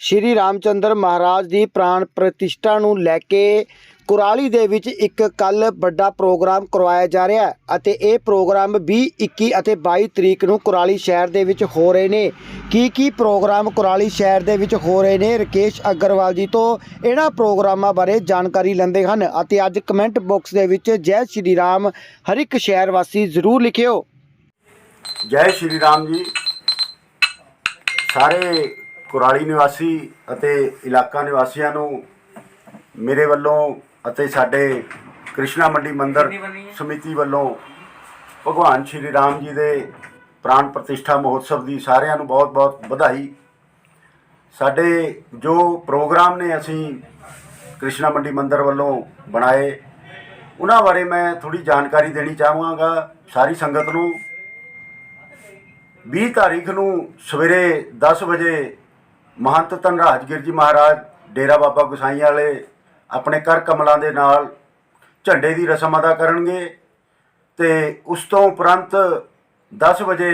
ਸ਼੍ਰੀ ਰਾਮਚੰਦਰ ਮਹਾਰਾਜ ਦੀ ਪ੍ਰਾਣ ਪ੍ਰਤਿਸ਼ਠਾ ਨੂੰ ਲੈ ਕੇ ਕੁਰਾਲੀ ਦੇ ਵਿੱਚ ਇੱਕ ਕੱਲ ਵੱਡਾ ਪ੍ਰੋਗਰਾਮ ਕਰਵਾਇਆ ਜਾ ਰਿਹਾ ਹੈ ਅਤੇ ਇਹ ਪ੍ਰੋਗਰਾਮ 20 21 ਅਤੇ 22 ਤਰੀਕ ਨੂੰ ਕੁਰਾਲੀ ਸ਼ਹਿਰ ਦੇ ਵਿੱਚ ਹੋ ਰਹੇ ਨੇ। ਕੀ ਕੀ ਪ੍ਰੋਗਰਾਮ ਕੁਰਾਲੀ ਸ਼ਹਿਰ ਦੇ ਵਿੱਚ ਹੋ ਰਹੇ ਨੇ? ਰਕੇਸ਼ ਅਗਰਵਾਲ ਜੀ ਤੋਂ ਇਹਨਾਂ ਪ੍ਰੋਗਰਾਮਾਂ ਬਾਰੇ ਜਾਣਕਾਰੀ ਲੈਂਦੇ ਹਨ ਅਤੇ ਅੱਜ ਕਮੈਂਟ ਬਾਕਸ ਦੇ ਵਿੱਚ ਜੈ ਸ਼੍ਰੀ ਰਾਮ ਹਰ ਇੱਕ ਸ਼ਹਿਰ ਵਾਸੀ ਜ਼ਰੂਰ ਲਿਖਿਓ। ਜੈ ਸ਼੍ਰੀ ਰਾਮ ਜੀ। ਸਾਰੇ ਕੁਰਾਲੀ ਨਿਵਾਸੀ ਅਤੇ ਇਲਾਕਾ ਨਿਵਾਸੀਆਂ ਨੂੰ ਮੇਰੇ ਵੱਲੋਂ ਅਤੇ ਸਾਡੇ ਕ੍ਰਿਸ਼ਨਾ ਮੰਡੀ ਮੰਦਿਰ ਸਮਿਤੀ ਵੱਲੋਂ ਭਗਵਾਨ ਸ਼੍ਰੀ ਰਾਮ ਜੀ ਦੇ ਪ੍ਰਾਣ ਪ੍ਰਤਿਸ਼ਠਾ ਮਹੋਤਸਵ ਦੀ ਸਾਰਿਆਂ ਨੂੰ ਬਹੁਤ-ਬਹੁਤ ਵਧਾਈ। ਸਾਡੇ ਜੋ ਪ੍ਰੋਗਰਾਮ ਨੇ ਅਸੀਂ ਕ੍ਰਿਸ਼ਨਾ ਮੰਡੀ ਮੰਦਿਰ ਵੱਲੋਂ ਬਣਾਏ ਉਹਨਾਂ ਬਾਰੇ ਮੈਂ ਥੋੜੀ ਜਾਣਕਾਰੀ ਦੇਣੀ ਚਾਹਾਂਗਾ। ਸਾਰੀ ਸੰਗਤ ਨੂੰ 20 ਤਾਰੀਖ ਨੂੰ ਸਵੇਰੇ 10 ਵਜੇ ਮਹੰਤ ਧਨਰਾਜ ਗਿਰ ਜੀ ਮਹਾਰਾਜ, ਡੇਰਾ ਬਾਬਾ ਗੁਸਾਈ ਵਾਲੇ ਆਪਣੇ ਕਰ ਕਮਲਾਂ ਦੇ ਨਾਲ ਝੰਡੇ ਦੀ ਰਸਮ ਅਦਾ ਕਰਨਗੇ ਤੇ ਉਸ ਤੋਂ ਉਪਰੰਤ 10 ਵਜੇ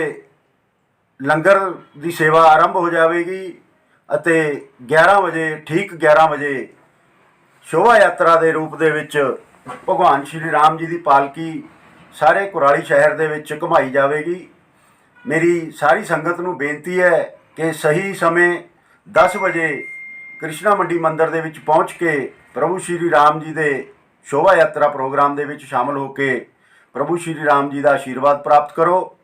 ਲੰਗਰ ਦੀ ਸੇਵਾ ਆਰੰਭ ਹੋ ਜਾਵੇਗੀ ਅਤੇ 11 ਵਜੇ, ਠੀਕ 11 ਵਜੇ ਸ਼ੋਭਾ ਯਾਤਰਾ ਦੇ ਰੂਪ ਦੇ ਵਿੱਚ ਭਗਵਾਨ ਸ਼੍ਰੀ ਰਾਮ ਜੀ ਦੀ ਪਾਲਕੀ ਸਾਰੇ ਕੁਰਾਲੀ ਸ਼ਹਿਰ ਦੇ ਵਿੱਚ ਘੁਮਾਈ ਜਾਵੇਗੀ। ਮੇਰੀ ਸਾਰੀ ਸੰਗਤ ਨੂੰ ਬੇਨਤੀ ਹੈ ਕਿ ਸਹੀ ਸਮੇਂ 10 ਵਜੇ ਕ੍ਰਿਸ਼ਨਾ ਮੰਡੀ ਮੰਦਿਰ ਦੇ ਵਿੱਚ ਪਹੁੰਚ ਕੇ ਪ੍ਰਭੂ ਸ਼੍ਰੀ ਰਾਮ ਜੀ ਦੇ ਸ਼ੋਭਾ ਯਾਤਰਾ ਪ੍ਰੋਗਰਾਮ ਦੇ ਵਿੱਚ ਸ਼ਾਮਲ ਹੋ ਕੇ ਪ੍ਰਭੂ ਸ਼੍ਰੀ ਰਾਮ ਜੀ ਦਾ ਆਸ਼ੀਰਵਾਦ ਪ੍ਰਾਪਤ ਕਰੋ।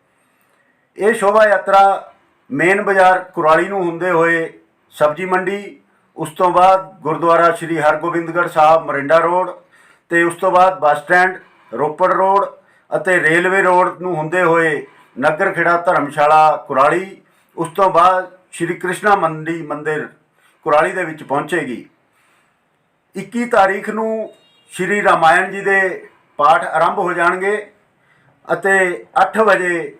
ਇਹ ਸ਼ੋਭਾ ਯਾਤਰਾ ਮੇਨ ਬਾਜ਼ਾਰ ਕੁਰਾਲੀ ਨੂੰ ਹੁੰਦੇ ਹੋਏ ਸਬਜੀ ਮੰਡੀ, ਉਸ ਤੋਂ ਬਾਅਦ ਗੁਰਦੁਆਰਾ ਸ਼੍ਰੀ ਹਰਗੋਬਿੰਦਗੜ੍ਹ ਸਾਹਿਬ ਮਰਿੰਡਾ ਰੋਡ ਤੇ ਉਸ ਤੋਂ ਬਾਅਦ ਬੱਸ ਸਟੈਂਡ, ਰੋਪੜ ਰੋਡ ਅਤੇ ਰੇਲਵੇ ਰੋਡ ਨੂੰ ਹੁੰਦੇ ਹੋਏ ਨਗਰ ਖੇੜਾ ਧਰਮਸ਼ਾਲਾ ਕੁਰਾਲੀ, ਉਸ ਤੋਂ ਬਾਅਦ ਸ਼੍ਰੀ ਕ੍ਰਿਸ਼ਨਾ ਮੰਡੀ ਮੰਦਿਰ ਕੁਰਾਲੀ ਦੇ ਵਿੱਚ ਪਹੁੰਚੇਗੀ। 21 ਤਾਰੀਖ ਨੂੰ ਸ਼੍ਰੀ ਰਾਮਾਇਣ ਜੀ ਦੇ ਪਾਠ ਆਰੰਭ ਹੋ ਜਾਣਗੇ ਅਤੇ 8 ਵਜੇ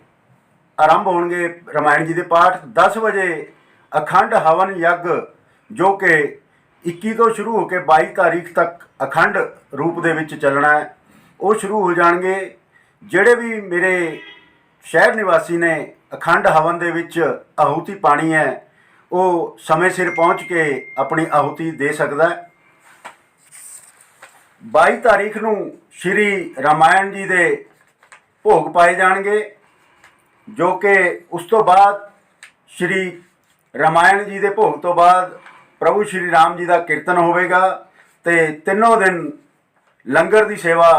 ਆਰੰਭ ਹੋਣਗੇ ਰਾਮਾਇਣ ਜੀ ਦੇ ਪਾਠ। 10 ਵਜੇ ਅਖੰਡ ਹਵਨ ਯੱਗ, ਜੋ ਕਿ 21 ਤੋਂ ਸ਼ੁਰੂ ਹੋ ਕੇ 22 ਤਾਰੀਖ ਤੱਕ ਅਖੰਡ ਰੂਪ ਦੇ ਵਿੱਚ ਚੱਲਣਾ ਹੈ। ਉਹ ਸ਼ੁਰੂ ਹੋ ਜਾਣਗੇ। ਜਿਹੜੇ ਵੀ ਮੇਰੇ ਸ਼ਹਿਰ ਨਿਵਾਸੀ ਨੇ ਅਖੰਡ ਹਵਨ ਦੇ ਵਿੱਚ ਆਹੂਤੀ ਪਾਣੀ ਹੈ, ਉਹ ਸਮੇਂ ਸਿਰ ਪਹੁੰਚ ਕੇ ਆਪਣੀ ਆਹੂਤੀ ਦੇ ਸਕਦਾ ਹੈ। 22 ਤਾਰੀਖ ਨੂੰ ਸ਼੍ਰੀ ਰਾਮਾਇਣ ਜੀ ਦੇ ਭੋਗ ਪਾਏ ਜਾਣਗੇ, ਜੋ ਕਿ ਉਸ ਤੋਂ ਬਾਅਦ ਸ਼੍ਰੀ ਰਾਮਾਇਣ ਜੀ ਦੇ ਭੋਗ ਤੋਂ ਬਾਅਦ ਪ੍ਰਭੂ ਸ਼੍ਰੀ ਰਾਮ ਜੀ ਦਾ ਕੀਰਤਨ ਹੋਵੇਗਾ ਤੇ ਤਿੰਨੋਂ ਦਿਨ ਲੰਗਰ ਦੀ ਸੇਵਾ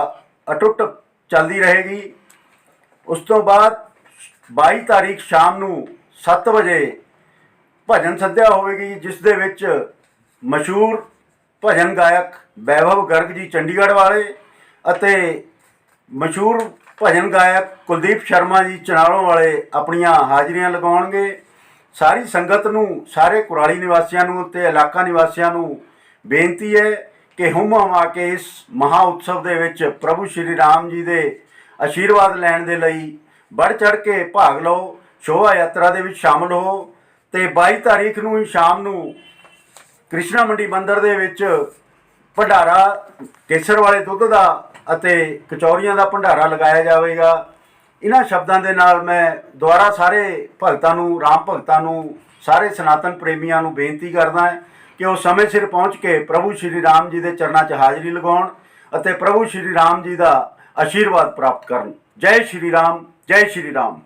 ਅਟੁੱਟ ਚੱਲਦੀ ਰਹੇਗੀ। ਉਸ ਤੋਂ ਬਾਅਦ 22 ਤਾਰੀਖ ਸ਼ਾਮ ਨੂੰ 7 ਵਜੇ ਭਜਨ ਸੰਧਿਆ ਹੋਵੇਗੀ, ਜਿਸ ਦੇ ਵਿੱਚ ਮਸ਼ਹੂਰ ਭਜਨ ਗਾਇਕ ਵੈਭਵ ਗਰਗ ਜੀ ਚੰਡੀਗੜ੍ਹ ਵਾਲੇ ਅਤੇ ਮਸ਼ਹੂਰ ਭਜਨ ਗਾਇਕ ਕੁਲਦੀਪ ਸ਼ਰਮਾ ਜੀ ਚਨਾਲੋਂ ਵਾਲੇ ਆਪਣੀਆਂ ਹਾਜ਼ਰੀਆਂ ਲਗਾਉਣਗੇ। ਸਾਰੀ ਸੰਗਤ ਨੂੰ, ਸਾਰੇ ਕੁਰਾਲੀ ਨਿਵਾਸੀਆਂ ਨੂੰ ਤੇ ਇਲਾਕਾ ਨਿਵਾਸੀਆਂ ਨੂੰ ਬੇਨਤੀ ਹੈ ਕਿ ਹੁਮ ਹਮਾ ਕੇ ਇਸ ਮਹਾ ਉਤਸਵ ਦੇ ਵਿੱਚ ਪ੍ਰਭੂ ਸ਼੍ਰੀ ਰਾਮ ਜੀ ਦੇ ਆਸ਼ੀਰਵਾਦ ਲੈਣ ਦੇ ਲਈ ਵੱਧ ਚੜ ਕੇ ਭਾਗ ਲਓ, ਸ਼ੋਭਾ ਯਾਤਰਾ ਦੇ ਵਿੱਚ ਸ਼ਾਮਲ ਹੋ ਤੇ 22 ਤਾਰੀਖ ਨੂੰ ਹੀ ਸ਼ਾਮ ਨੂੰ ਕ੍ਰਿਸ਼ਨਾ ਮੰਡੀ ਮੰਦਿਰ ਦੇ ਵਿੱਚ ਭੰਡਾਰਾ, ਕੇਸਰ ਵਾਲੇ ਦੁੱਧ ਦਾ ਅਤੇ ਕਚੌਰੀਆਂ ਦਾ ਭੰਡਾਰਾ ਲਗਾਇਆ ਜਾਵੇਗਾ। ਇਹਨਾਂ ਸ਼ਬਦਾਂ ਦੇ ਨਾਲ ਮੈਂ ਦੁਆਰਾ ਸਾਰੇ ਭਗਤਾਂ ਨੂੰ, ਰਾਮ ਭਗਤਾਂ ਨੂੰ, ਸਾਰੇ ਸਨਾਤਨ ਪ੍ਰੇਮੀਆਂ ਨੂੰ ਬੇਨਤੀ ਕਰਦਾ ਹਾਂ ਕਿ ਉਹ ਸਮੇਂ ਸਿਰ ਪਹੁੰਚ ਕੇ ਪ੍ਰਭੂ ਸ਼੍ਰੀ ਰਾਮ ਜੀ ਦੇ ਚਰਨਾਂ 'ਚ ਹਾਜ਼ਰੀ ਲਗਾਉਣ ਅਤੇ ਪ੍ਰਭੂ ਸ਼੍ਰੀ ਰਾਮ ਜੀ ਦਾ ਆਸ਼ੀਰਵਾਦ ਪ੍ਰਾਪਤ ਕਰਨ। ਜੈ ਸ਼੍ਰੀ ਰਾਮ। ਜੈ ਸ਼੍ਰੀ ਰਾਮ